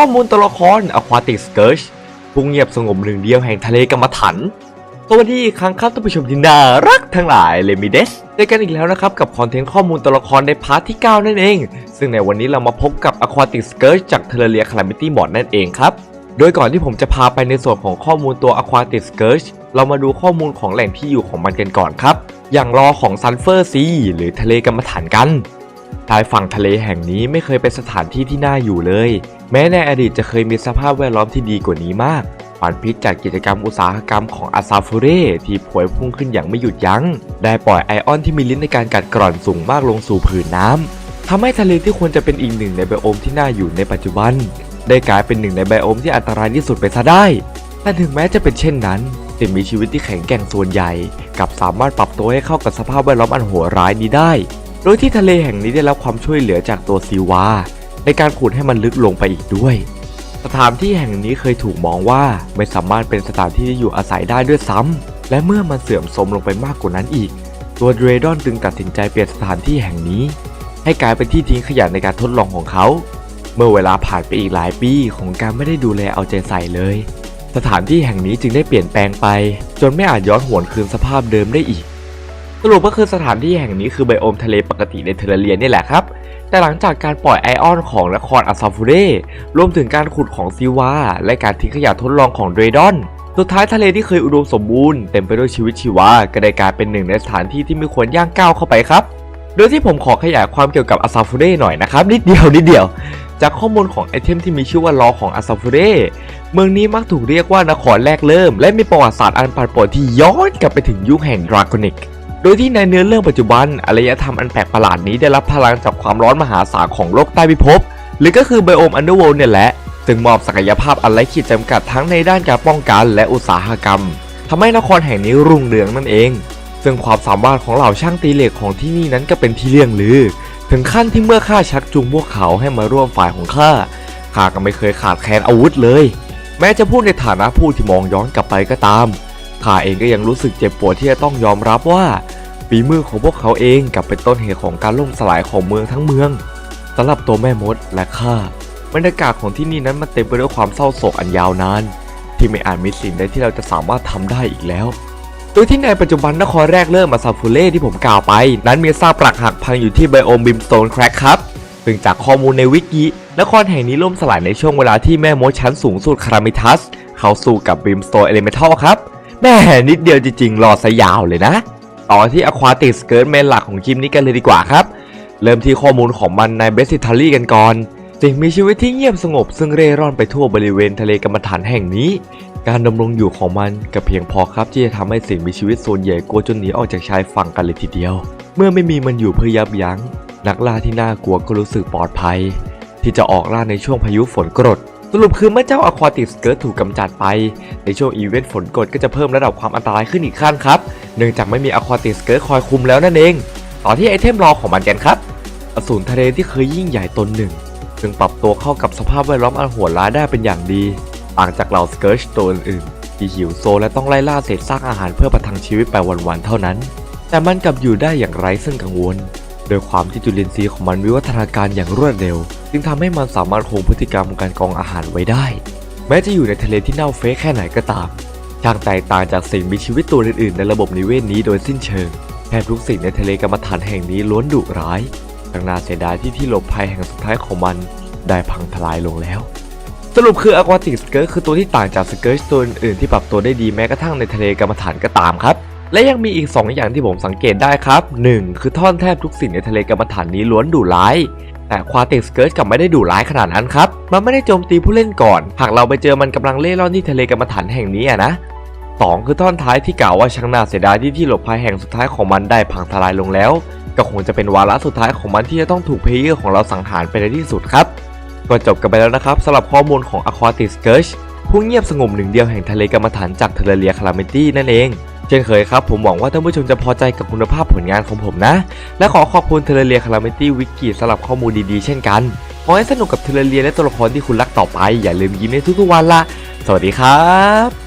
ข้อมูลตัวละคร Aquatic Scourge ผู้เงียบสงบหนึ่งเดียวแห่งทะเลกรรมฐานสวัสดีครั้งครับท่านผู้ชมที่น่ารักทั้งหลายเลมิเดสเจอกันอีกแล้วนะครับ กับคอนเทนต์ข้อมูลตัวละครในพาร์ทที่ 9 นั่นเอง ซึ่งในวันนี้เรามาพบกับ Aquatic Scourge จาก Terraria Calamity Mod นั่นเองครับ โดยก่อนที่ผมจะพาไปในส่วนของข้อมูลตัว Aquatic Scourge เรามาดูข้อมูลของแหล่งที่อยู่ของมันกันก่อนครับ อย่างรอของ Sulfur Sea หรือทะเลกรรมฐานกันชายฝั่งทะเลแห่งนี้ไม่เคยเป็นสถานที่ที่น่าอยู่เลย แม้ในอดีตจะเคยมีสภาพแวดล้อมที่ดีกว่านี้มากควันพิษจากกิจกรรมอุตสาหกรรมของอาซาฟูเร่ที่พวยพุ่งขึ้นอย่างไม่หยุดยัง้ง ได้ปล่อยไอออนที่มีลิ้นในการกัดกร่อนสูงมากลงสู่ผืนน้ำทำให้ทะเลที่ควรจะเป็นอีกหนึ่งในไบโอมที่น่าอยู่ในปัจจุบัน ได้กลายเป็นหนึ่งในไบโอมที่อันตรายที่สุดไปซะได้ แต่ถึงแม้จะเป็นเช่นนั้นสิ่งมีชีวิตที่แข็งแกร่งส่วนใหญ่กับสามารถปรับตัวให้เข้ากับสภาพแวดล้อมอันโหดร้ายนี้ได้ โดยที่ทะเลแห่งนี้ได้รับความช่วยเหลือจากตัวซีวา ในการขุดให้มันลึกลงไปอีกด้วย สถานที่แห่งนี้เคยถูกมองว่าไม่สามารถเป็นสถานที่ที่อยู่อาศัยได้ด้วยซ้ำและเมื่อมันเสื่อมโทรมลงไปมากกว่านั้นอีก ตัวเดรดอนจึงตัดสินใจเปลี่ยนสถานที่แห่งนี้ ให้กลายเป็นที่ทิ้งขยะในการทดลองของเขา เมื่อเวลาผ่านไปอีกหลายปีของการไม่ได้ดูแลเอาใจใส่เลย สถานที่แห่งนี้จึงได้เปลี่ยนแปลงไป จนไม่อาจย้อนหวนคืนสภาพเดิมได้อีกสรุปก็คือสถานที่แห่งนี้คือไบโอมทะเลปกติในเทอร์เรียนนี่แหละครับ แต่หลังจากการปล่อยไอออนของนครอาซาฟูเร่รวมถึงการขุดของซิวา และการทิ้งขยะทดลองของเดรดอน สุดท้ายทะเลที่เคยอุดมสมบูรณ์เต็มไปด้วยชีวิตชีวาก็ได้กลายเป็นหนึ่งในสถานที่ที่ไม่ควรย่างก้าวเข้าไปครับ โดยที่ผมขอขยายความเกี่ยวกับอาซาฟูเร่หน่อยนะครับนิดเดียวนิดเดียว จากข้อมูลของไอเทมที่มีชื่อว่าลอของอาซาฟูเร่เมืองนี้มักถูกเรียกว่านครแรกเริ่ม และมีประวัติศาสตร์อันปั่นป่วนที่ย้อนกลับไปถึงยุคแห่งดราก้อนิก โดยที่ในเนื้อเรื่องปัจจุบันอารยธรรมอันแปลกประหลาดนี้ได้รับพลังจากความร้อนมหาศาลของโลกใต้พิภพหรือก็คือไบโอมอันเดอร์ l d เนี่ยแหละซึ่งมอบศักยภาพอันไร้ขีดจำกัดทั้งในด้านการป้องกันและอุตสาหกรรมทำให้นครแห่งนี้รุ่งเรืองนั่นเอง ซึ่งความสามารถของเหล่าช่างตีเหล็กของที่นี่นั้นก็เป็นที่เลื่องลือ ถึงขั้นที่เมื่อข้าชักจูงพวกเขาให้มาร่วมฝ่ายของข้า ข้าก็ไม่เคยขาดแคลนอาวุธเลย แม้จะพูดในฐานะผู้ที่มองย้อนกลับไปก็ตาม ข้าเองก็ยังรู้สึกเจ็บปวดที่จะต้องยอมรับว่า ฝีมือของพวกเขาเองกลับเป็นต้นเหตุของการล่มสลายของเมืองทั้งเมืองสำหรับตัวแม่มดและข้าบรรยากาศของที่นี่นั้นมันเต็มไปด้วยความเศร้าโศกอันยาวนาน ที่ไม่อาจมีสิ่งใดที่เราจะสามารถทำได้อีกแล้ว โดยที่ในปัจจุบันนครแรกเริ่มมาซาฟูเล่ที่ผมกล่าวไป นั้นมีซากปรักหักพังอยู่ที่ไบโอมบิมสโตนแครกครับซึ่งจากข้อมูลในวิกินครแห่งนี้ล่มสลายในช่วงเวลาที่แม่มดชั้นสูงสุดคารามิทัส เข้าสู่กับบิมสโตนเอเลเมทัลครับแม่นิดเดียวจริงๆรอซะยาวเลยนะ ต่อที่อควาติสเกิร์ตเมนหลักของคลิปนี้กันเลยดีกว่าครับ เริ่มที่ข้อมูลของมันในเบสิทัลลี่กันก่อน สิ่งมีชีวิตที่เงียบสงบซึ่งเร่ร่อนไปทั่วบริเวณทะเลกรรมฐานแห่งนี้ การดำรงอยู่ของมันก็เพียงพอครับที่จะทำให้สิ่งมีชีวิตส่วนใหญ่กลัวจนหนีออกจากชายฝั่งกันเลยทีเดียว เมื่อไม่มีมันอยู่เพื่อยับยั้งนักล่าที่น่ากลัวก็รู้สึกปลอดภัย ที่จะออกล่าในช่วงพายุฝนกรด รุปคือเมื่อเจ้าอะควาติกสเกิร์ตถูกกำจัดไป ในช่วงอีเวนต์ฝนกรดก็จะเพิ่มระดับความอันตรายขึ้นอีกขั้นครับ เนื่องจากไม่มีอะควาติกสเกิร์ตคอยคุมแล้วนั่นเอง ต่อที่ไอเทมรอของมันกันครับอสูรทะเลที่เคยยิ่งใหญ่ตนหนึ่งซึ่งปรับตัวเข้ากับสภาพแวดล้อมอันโหดร้ายได้เป็นอย่างดีต่างจากเหล่าสเกิร์ชตัวอื่นๆที่หิวโซและต้องไล่ล่าเศษซากอาหารเพื่อประทังชีวิตไปวันๆเท่านั้น แต่มันกลับอยู่ได้อย่างไร้ซึ่งกังวล โดยความที่จุลินทรีย์ของมันวิวัฒนาการอย่างรวดเร็ว จึงทำให้มันสามารถคงพฤติกรรมการกองอาหารไว้ได้ แม้จะอยู่ในทะเลที่เน่าเฟะแค่ไหนก็ตามช่างแตกต่างจากสิ่งมีชีวิตตัวอื่นๆ ในระบบนิเวศนี้โดยสิ้นเชิงแทบทุกสิ่งในทะเลกรรมฐานแห่งนี้ล้วนดุร้ายดังน่าเสียดายที่ที่หลบภัยแห่งสุดท้ายของมันได้พังทลายลงแล้ว สรุปคือ Aquatic Skirt คือตัวที่ต่างจาก Skirt ตัวอื่นๆที่ปรับตัวได้ดีแม้กระทั่งในทะเลกรรมฐานก็ตามครับ และยังมีอีก 2 อย่างที่ผมสังเกตได้ครับ 1. คือท่อนแทบทุกสิ่งในทะเลกรรมฐานนี้ล้วนดุร้าย แต่ Aquatic Skirt กลับไม่ได้ดุร้ายขนาดนั้นครับ มันไม่ได้โจมตีผู้เล่นก่อน หากเราไปเจอมันกำลังเล่ร่อนที่ทะเลกรรมฐานแห่งนี้อะนะ 2 คือท่อนท้ายที่กล่าวว่าช่างน่าเสียดายที่ที่หลบภัยแห่งสุดท้ายของมันได้พังทลายลงแล้ว ก็คงจะเป็นวาระสุดท้ายของมันที่จะต้องถูกเพลเยอร์ของเราสังหารไปในที่สุดครับ ก็จบกันไปแล้วนะครับสำหรับข้อมูลของ Aquatic Scourge ผู้เงียบสงบหนึ่งเดียวแห่งทะเลกรรมฐานจากเทเลเรียคาราเมตี้นั่นเอง เช่นเคยครับ ผมหวังว่าท่านผู้ชมจะพอใจกับคุณภาพผลงานของผมนะ และขอขอบคุณเทเลเรียคาราเมตี้วิกิสำหรับข้อมูลดีๆเช่นกัน ขอให้สนุกกับเทเลเรียและตัวละครที่คุณรักต่อไป อย่าลืมยิ้มในทุกๆวันละ สวัสดีครับ